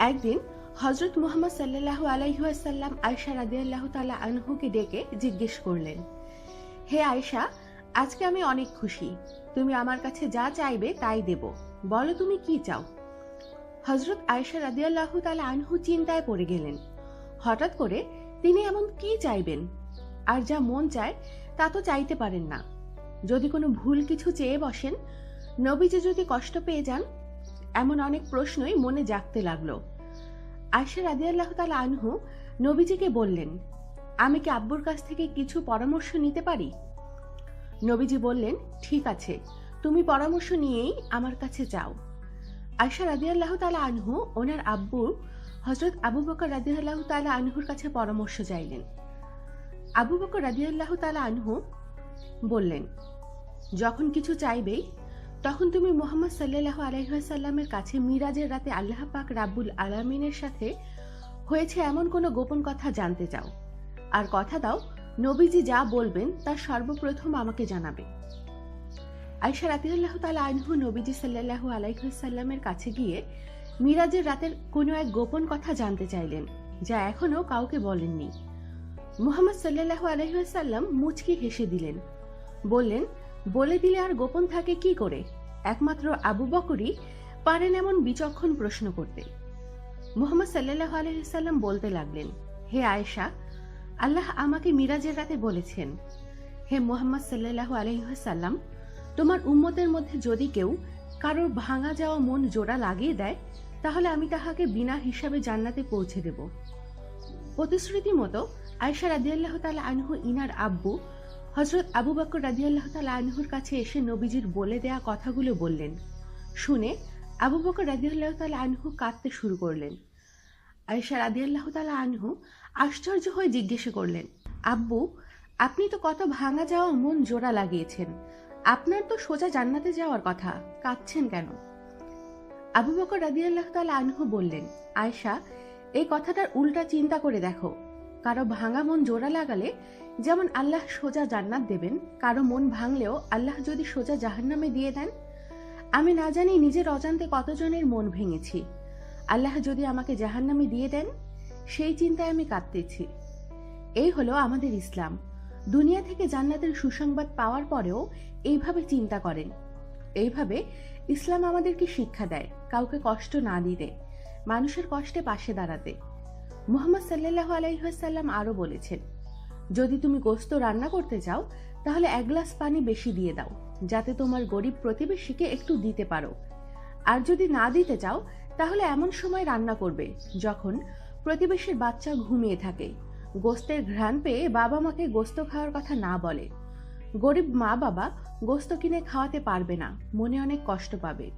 একদিন হজরত মুহাম্মদ সাল্লাল্লাহু আলাইহাসাল্লাম আয়সা রাদিয়াল্লাহু তাআলা আনহুকে ডেকে জিজ্ঞেস করলেন, হে আয়সা আজকে আমি অনেক খুশি। তুমি আমার কাছে যা চাইবে তাই দেব। বলো তুমি কি চাও? হজরত আয়সা রাদিয়াল্লাহু তাআলা আনহু চিন্তায় পড়ে গেলেন। হঠাৎ করে তিনি এমন কি চাইবেন? আর যা মন চায় তা তো চাইতে পারেন না। যদি কোনো ভুল কিছু চেয়ে বসেন, নবীজি যদি কষ্ট পেয়ে যান এমন অনেক প্রশ্নই মনে জাগতে লাগল। আয়সা রাদিয়াল্লাহু তাআলা আনহু নবীজিকে বললেন, আমি কি আব্বুর কাছ থেকে কিছু পরামর্শ নিতে পারি? নবীজি বললেন, ঠিক আছে, তুমি পরামর্শ নিয়েই আমার কাছে যাও। আয়সা রাদিয়াল্লাহু তাআলা আনহু ওনার আব্বু হজরত আবু বকর রাদিয়াল্লাহু তাআলা আনহুর কাছে পরামর্শ চাইলেন। আবু বকর রাদিয়াল্লাহু তাআলা আনহু বললেন, যখন কিছু চাইবেই তখন তুমি মোহাম্মদ সাল্লাহ আলহাসাল্লামের কাছে মিরাজের রাতে আল্লাহ পাক রাব্বুল আলামিনের সাথে হয়েছে এমন কোনো গোপন কথা জানতে চাও। আর কথা দাও, নবীজি যা বলবেন তা সর্বপ্রথম আমাকে জানাবে। আয়সা রাতিউল্লাহ তালা আনহু নবীজি সাল্লাহ আলাইসাল্লামের কাছে গিয়ে মিরাজের রাতের কোনো এক গোপন কথা জানতে চাইলেন, যা এখনও কাউকে বলেননি। মোহাম্মদ সাল্লাহ আলহাসাল্লাম মুচকি হেসে দিলেন। বললেন বলে দিলে আর গোপন থাকে কি করে? একমাত্র আবু বকরই পারেন এমন বিচক্ষণ প্রশ্ন করতে। মুহাম্মদ সাল্লাহ আলহিসাল্লাম বলতে লাগলেন, হে আয়েশা, আল্লাহ আমাকে মিরাজের রাতে বলেছেন, হে মোহাম্মদ সাল্লাহ আলহিহাসাল্লাম তোমার উম্মতের মধ্যে যদি কেউ কারোর ভাঙা যাওয়া মন জোড়া লাগিয়ে দেয়, তাহলে আমি তাহাকে বিনা হিসাবে জান্নাতে পৌঁছে দেব। প্রতিশ্রুতি মতো আয়সা রাদিয়াল্লাহ তালা আনহু, ইনার আব্বু হজরত আবু বকর রাদিয়াল্লাহ তালা আনহুর কাছে এসে নবীজির বলে দেয়া কথাগুলো বললেন। শুনে আবু বকর রাদিয়াল্লাহ তালা আনহু কাঁদতে শুরু করলেন। আয়সা রাদিয়াল্লাহ তালা আনহু আশ্চর্য হয়ে জিজ্ঞেস করলেন, আব্বু, আপনি তো কত ভাঙা যাওয়া মন জোড়া লাগিয়েছেন। আপনার তো সোজা জান্নাতে যাওয়ার কথা, কাঁদছেন কেন? আবু বকর রাদিয়াল্লাহ তালা আনহু বললেন আয়সা এই কথাটার উল্টা চিন্তা করে দেখো। কারও ভাঙা মন জোড়া লাগালে, যেমন আল্লাহ সোজা জান্নাত দেবেন, কারও মন ভাঙলেও আল্লাহ যদি সোজা জাহান্নামে দিয়ে দেন? আমি না জানি নিজের অজান্তে কতজনের মন ভেঙেছি। আল্লাহ যদি আমাকে জাহান্নামে দিয়ে দেন, সেই চিন্তায় আমি কাঁদতেছি। এই হলো আমাদের ইসলাম। দুনিয়া থেকে জান্নাতের সুসংবাদ পাওয়ার পরেও এইভাবে চিন্তা করেন। এইভাবে ইসলাম আমাদেরকে শিক্ষা দেয়, কাউকে কষ্ট না দিতে, মানুষের কষ্টে পাশে দাঁড়াতে। মোহাম্মদ সাল্লাহ আলাইসাল্লাম আরও বলেছেন, যদি তুমি গোস্ত রান্না করতে চাও তাহলে এক গ্লাস পানি বেশি দিয়ে দাও, যাতে তোমার গরিব প্রতিবেশীকে একটু দিতে পারো। আর যদি না দিতে চাও, তাহলে এমন সময় রান্না করবে, যখন প্রতিবেশীর বাচ্চা ঘুমিয়ে থাকে। গোস্তের ঘ্রাণ পেয়ে বাবা মাকে গোস্ত খাওয়ার কথা না বলে। গরিব মা বাবা গোস্ত কিনে খাওয়াতে পারবে না, মনে অনেক কষ্ট পাবে।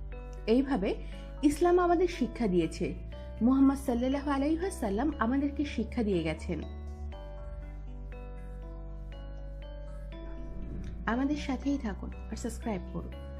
এইভাবে ইসলাম আমাদের শিক্ষা দিয়েছে। মোহাম্মদ সাল্লাহ আলাইসাল্লাম আমাদেরকে শিক্ষা দিয়ে গেছেন। আমাদের সাথেই থাকুন আর সাবস্ক্রাইব করুন।